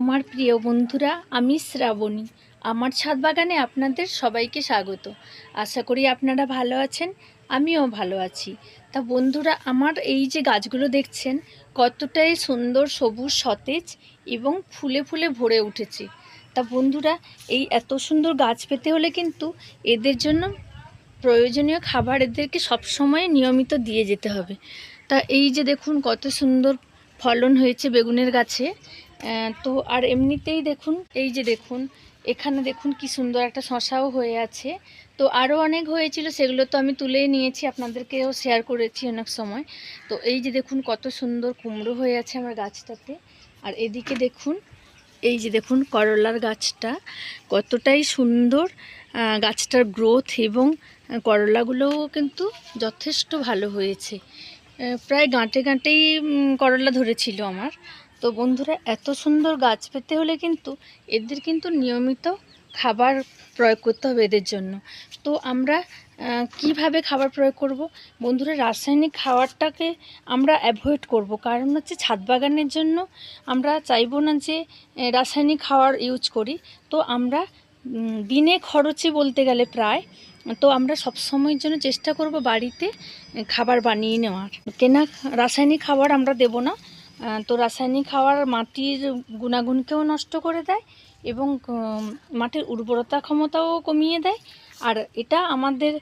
আমার প্রিয় বন্ধুরা, আমি শ্রাবণী। আমার ছাদ বাগানে আপনাদের সবাইকে স্বাগত। আশা করি আপনারা ভালো আছেন, আমিও ভালো আছি। তা বন্ধুরা, আমার এই যে গাছগুলো দেখছেন, কতটাই সুন্দর সবুজ, সতেজ এবং ফুলে ফুলে ভরে উঠেছে। তা বন্ধুরা, এই এত সুন্দর গাছ পেতে হলে কিন্তু এদের জন্য প্রয়োজনীয় খাবার এদেরকে সবসময় নিয়মিত দিয়ে যেতে হবে। তা এই যে দেখুন, কত সুন্দর ফলন হয়েছে বেগুনের গাছে। তো আর এমনিতেই দেখুন, এই যে দেখুন, এখানে দেখুন কি সুন্দর একটা শশাও হয়ে আছে। তো আরও অনেক হয়েছিল, সেগুলো তো আমি তুলেই নিয়েছি, আপনাদেরকেও শেয়ার করেছি অনেক সময়। তো এই যে দেখুন, কত সুন্দর কুমড়ো হয়ে আছে আমার গাছটাতে। আর এদিকে দেখুন, এই যে দেখুন করলার গাছটা, কতটাই সুন্দর গাছটার গ্রোথ এবং করলাগুলোও কিন্তু যথেষ্ট ভালো হয়েছে। প্রায় গাঁটে গাঁটেই করলা ধরেছিল আমার। তো বন্ধুরা, এত সুন্দর গাছ পেতে হলে কিন্তু এদের কিন্তু নিয়মিত খাবার প্রয়োগ করতে হবে এদের জন্য। তো আমরা কীভাবে খাবার প্রয়োগ করব? বন্ধুরা, রাসায়নিক খাবারটাকে আমরা অ্যাভয়েড করব। কারণ হচ্ছে ছাদ বাগানের জন্য আমরা চাইব না যে রাসায়নিক খাবার ইউজ করি। তো আমরা দিনে খরচে বলতে গেলে প্রায়, তো আমরা সব সময়ের জন্য চেষ্টা করব বাড়িতে খাবার বানিয়ে নেওয়ার। কেনা রাসায়নিক খাবার আমরা দেব না। তো রাসায়নিক খাবার মাটির গুণাগুণকেও নষ্ট করে দেয় এবং মাটির উর্বরতা ক্ষমতাও কমিয়ে দেয়। আর এটা আমাদের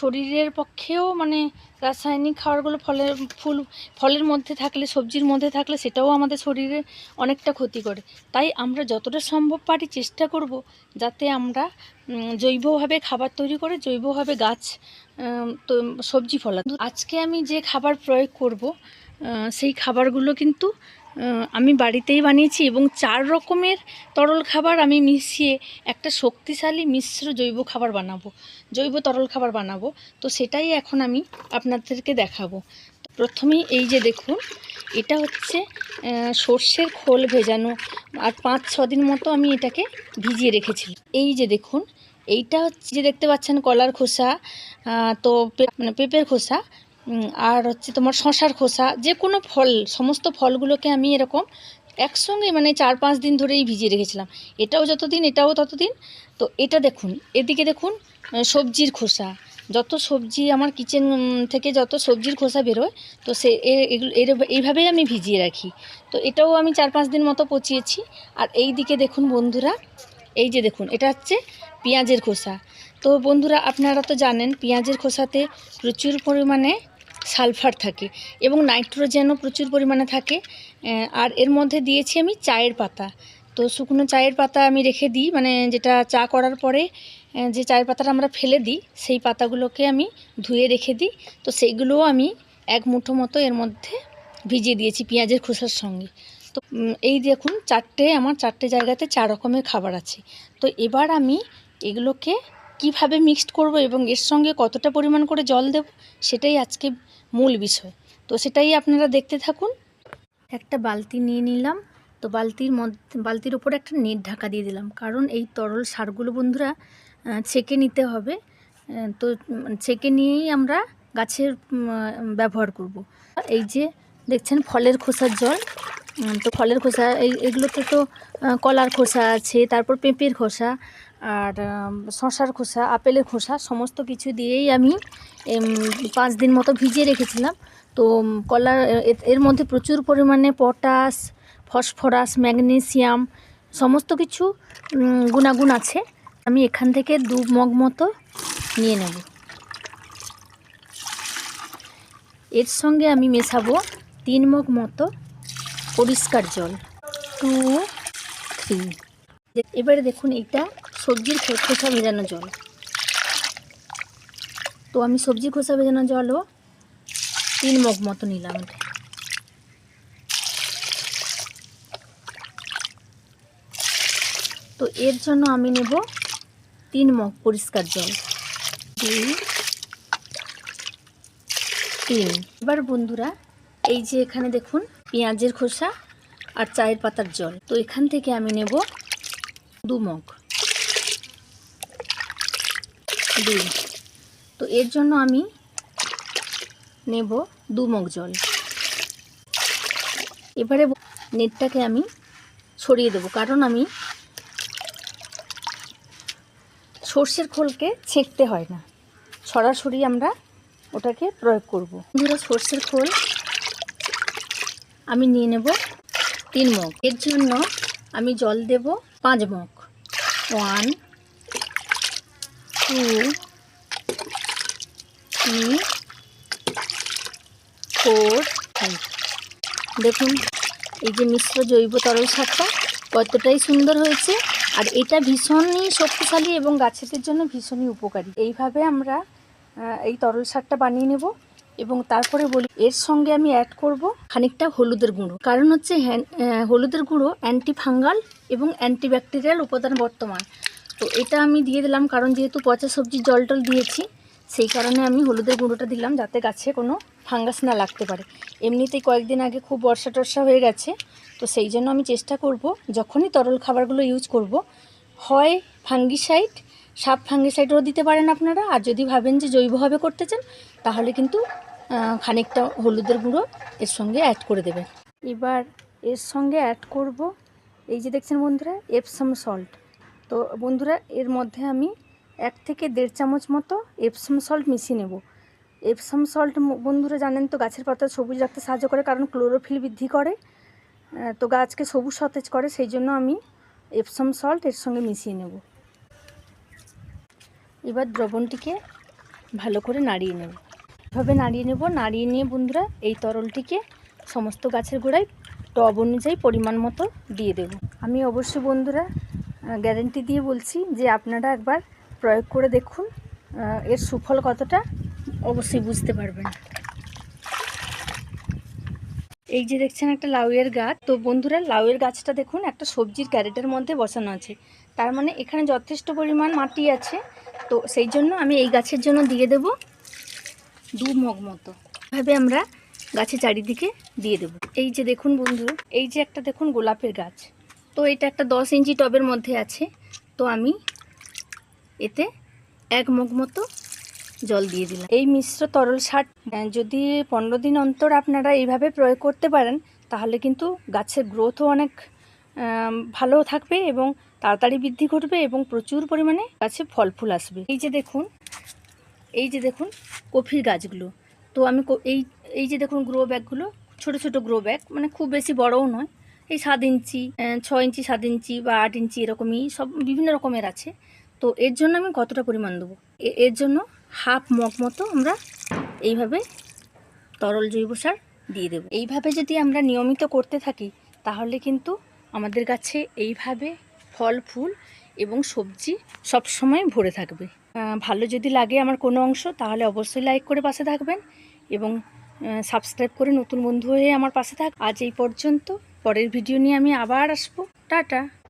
শরীরের পক্ষেও মানে রাসায়নিক খাবারগুলো ফলের ফুল, ফলের মধ্যে থাকলে, সবজির মধ্যে থাকলে সেটাও আমাদের শরীরে অনেকটা ক্ষতি করে। তাই আমরা যতটা সম্ভব পারি চেষ্টা করব যাতে আমরা জৈবভাবে খাবার তৈরি করে জৈবভাবে গাছ সবজি ফলা আজকে আমি যে খাবার প্রয়োগ করব সেই খাবারগুলো কিন্তু আমি বাড়িতেই বানিয়েছি এবং চার রকমের তরল খাবার আমি মিশিয়ে একটা শক্তিশালী মিশ্র জৈব খাবার বানাবো, জৈব তরল খাবার বানাবো। তো সেটাই এখন আমি আপনাদেরকে দেখাবো। প্রথমেই এই যে দেখুন, এটা হচ্ছে সর্ষের খোল ভেজানো আর পাঁচ, ছ দিন মতো আমি এটাকে ভিজিয়ে রেখেছিলাম। এই যে দেখুন, এইটা হচ্ছে যে দেখতে পাচ্ছেন কলার খোসা তো মানে পেঁপের খোসা আর হচ্ছে তোমার শশার খোসা, যে কোনো ফল, সমস্ত ফলগুলোকে আমি এরকম একসঙ্গে মানে চার পাঁচ দিন ধরেই ভিজিয়ে রেখেছিলাম। এটাও যতদিন, এটাও ততদিন। তো এটা দেখুন, এদিকে দেখুন সবজির খোসা। যত সবজি আমার কিচেন থেকে যত সবজির খোসা বেরোয়, তো সে এগুলো এইভাবেই আমি ভিজিয়ে রাখি। তো এটাও আমি চার পাঁচ দিন মতো পচিয়েছি। আর এই দিকে দেখুন বন্ধুরা, এই যে দেখুন, এটা হচ্ছে পেঁয়াজের খোসা। তো বন্ধুরা, আপনারা তো জানেন, পেঁয়াজের খোসাতে প্রচুর পরিমাণে সালফার থাকে এবং নাইট্রোজেনও প্রচুর পরিমাণে থাকে। আর এর মধ্যে দিয়েছি আমি চায়ের পাতা। তো শুকনো চায়ের পাতা আমি রেখে দিই মানে যেটা চা করার পরে যে চায়ের পাতাটা আমরা ফেলে দিই, সেই পাতাগুলোকে আমি ধুয়ে রেখে দিই। তো সেইগুলোও আমি এক মুঠো মতো এর মধ্যে ভিজিয়ে দিয়েছি পেঁয়াজের খোসার সঙ্গে। তো এই দেখুন, চারটে, আমার চারটে জায়গাতে চার রকমের খাবার আছে। তো এবার আমি এগুলোকে কীভাবে মিক্সড করব এবং এর সঙ্গে কতটা পরিমাণ করে জল দেব, সেটাই আজকে মূল বিষয়। তো সেটাই আপনারা দেখতে থাকুন। একটা বালতি নিয়ে নিলাম। তো বালতির মধ্যে বালতির উপরে একটা নেট ঢাকা দিয়ে দিলাম। কারণ এই তরল সারগুলো বন্ধুরা ছেঁকে নিতে হবে। তো ছেঁকে নিয়েই আমরা গাছের ব্যবহার করব। এই যে দেখছেন ফলের খোসার জল। তো ফলের খোসা, এই, এগুলোতে তো কলার খোসা আছে, তারপর পেঁপের খোসা আর শশার খোসা, আপেলের খোসা, সমস্ত কিছু দিয়েই আমি পাঁচ দিন মতো ভিজিয়ে রেখেছিলাম। তো কলার এর মধ্যে প্রচুর পরিমাণে পটাশ, ফসফরাস, ম্যাগনেসিয়াম সমস্ত কিছু গুণাগুণ আছে। আমি এখান থেকে দু মগ মতো নিয়ে নেব। এর সঙ্গে আমি মেশাবো তিন মগ মতো পরিষ্কার জল। Two, three. এবারে দেখুন, এটা সবজির খোসা ভেজানো জল। তো আমি সবজি খোসা ভেজানো জলও তিন মগ মতো নিলাম তো এর জন্য আমি নেব তিন মগ পরিষ্কার জল। দুই, তিন। এবার বন্ধুরা, এই যে এখানে দেখুন, পেঁয়াজের খোসা আর চায়ের পাতার জল। তো এখান থেকে আমি নেব দু মগ। দুই। তো এর জন্য আমি নেব দু মগ জল। এবারে নেটটাকে আমি ছড়িয়ে দেবো, কারণ আমি সর্ষের খোলকে ছেঁকতে হয় না। সরাসরি আমরা ওটাকে প্রয়োগ করব। বন্ধুরা, সর্ষের খোল আমি নিয়ে নেব তিন মগ। এর জন্য আমি জল দেব পাঁচ mug. One two three four five দেখুন, এই যে মিশ্র জৈব তরল সারটা কতটাই সুন্দর হয়েছে, আর এটা ভীষণই শক্তিশালী এবং গাছেদের জন্য ভীষণই উপকারী। এইভাবে আমরা এই তরল সারটা বানিয়ে নেব এবং তারপরে বলি, এর সঙ্গে আমি অ্যাড করব খানিকটা হলুদের গুঁড়ো। কারণ হচ্ছে হলুদের গুঁড়ো অ্যান্টি ফাঙ্গাল এবং অ্যান্টিব্যাকটেরিয়াল উপাদান বর্তমান। তো এটা আমি দিয়ে দিলাম, কারণ যেহেতু পচা সবজির জল টল দিয়েছি, সেই কারণে আমি হলুদের গুঁড়োটা দিলাম যাতে গাছে কোনো ফাঙ্গাস না লাগতে পারে। এমনিতেই কয়েকদিন আগে খুব বর্ষা টর্ষা হয়ে গেছে, তো সেই জন্য আমি চেষ্টা করব, যখনই তরল খাবারগুলো ইউজ করব, হয় ফাঙ্গিসাইড, সাপ ফাঙ্গিসাইডও দিতে পারেন আপনারা, আর যদি ভাবেন যে জৈবভাবে করতে চান, তাহলে কিন্তু খানিকটা হলুদের গুঁড়ো এর সঙ্গে অ্যাড করে দেবেন। এবার এর সঙ্গে অ্যাড করব, এই যে দেখছেন বন্ধুরা এপসাম সল্ট তো বন্ধুরা, এর মধ্যে আমি এক থেকে দেড় চামচ মতো এপসাম সল্ট মিশিয়ে নেব। এপসম সল্ট বন্ধুরা জানেন তো, গাছের পাতা সবুজ রাখতে সাহায্য করে, কারণ ক্লোরোফিল বৃদ্ধি করে। তো গাছকে সবুজ সতেজ করে, সেই জন্য আমি এপসম সল্ট এর সঙ্গে মিশিয়ে নেব। এবার দ্রবণটিকে ভালো করে নাড়িয়ে নেব। এভাবে নাড়িয়ে নেব, নাড়িয়ে নিয়ে বন্ধুরা এই তরলটিকে সমস্ত গাছের গোড়ায় টব অনুযায়ী পরিমাণ মতো দিয়ে দেব। আমি অবশ্যই বন্ধুরা গ্যারেন্টি দিয়ে বলছি যে আপনারা একবার প্রয়োগ করে দেখুন এর সুফল কতটা। অবশ্যই বুঝতে পারবেন। এই যে দেখছেন একটা লাউয়ের গাছ। তো বন্ধুরা, লাউয়ের গাছটা দেখুন, একটা সবজির ক্যারেটের মধ্যে বসানো আছে। তার মানে এখানে যথেষ্ট পরিমাণ মাটি আছে। তো সেই জন্য আমি এই গাছের জন্য দিয়ে দেব দু মগ মতো। এভাবে আমরা গাছের চারিদিকে দিয়ে দেব। এই যে দেখুন বন্ধু এই যে একটা দেখুন গোলাপের গাছ। তো এটা একটা দশ ইঞ্চি টবের মধ্যে আছে। তো আমি এতে এক মগ মতো জল দিয়ে দিলাম। এই মিশ্র তরল সার যদি পনেরো দিন অন্তর আপনারা এইভাবে প্রয়োগ করতে পারেন, তাহলে কিন্তু গাছের গ্রোথও অনেক ভালো থাকবে এবং তাড়াতাড়ি বৃদ্ধি ঘটবে এবং প্রচুর পরিমাণে গাছে ফল ফুল আসবে। এই যে দেখুন, এই যে দেখুন কফির গাছগুলো। তো আমি এই এই যে দেখুন গ্রো ব্যাগগুলো ছোট ছোট গ্রো ব্যাগ মানে খুব বেশি বড়ও নয় এই সাত ইঞ্চি ছ ইঞ্চি, সাত ইঞ্চি বা আট ইঞ্চি এরকমই সব বিভিন্ন রকমের আছে। তো এর জন্য আমি কতটা পরিমাণ দেবো? এর জন্য হাফ মগ মতো আমরা এইভাবে তরল জৈব সার দিয়ে দেবো। এইভাবে যদি আমরা নিয়মিত করতে থাকি, তাহলে কিন্তু আমাদের গাছে এইভাবে ফল, ফুল এবং সবজি সব সময় ভরে থাকবে। ভালো যদি লাগে আমার কোনো অংশ, তাহলে অবশ্যই লাইক করে পাশে থাকবেন এবং সাবস্ক্রাইব করে নতুন বন্ধু হয়ে আমার পাশে থাক। আজ এই পর্যন্ত পরের ভিডিও নিয়ে আমি আবার আসব। টাটা।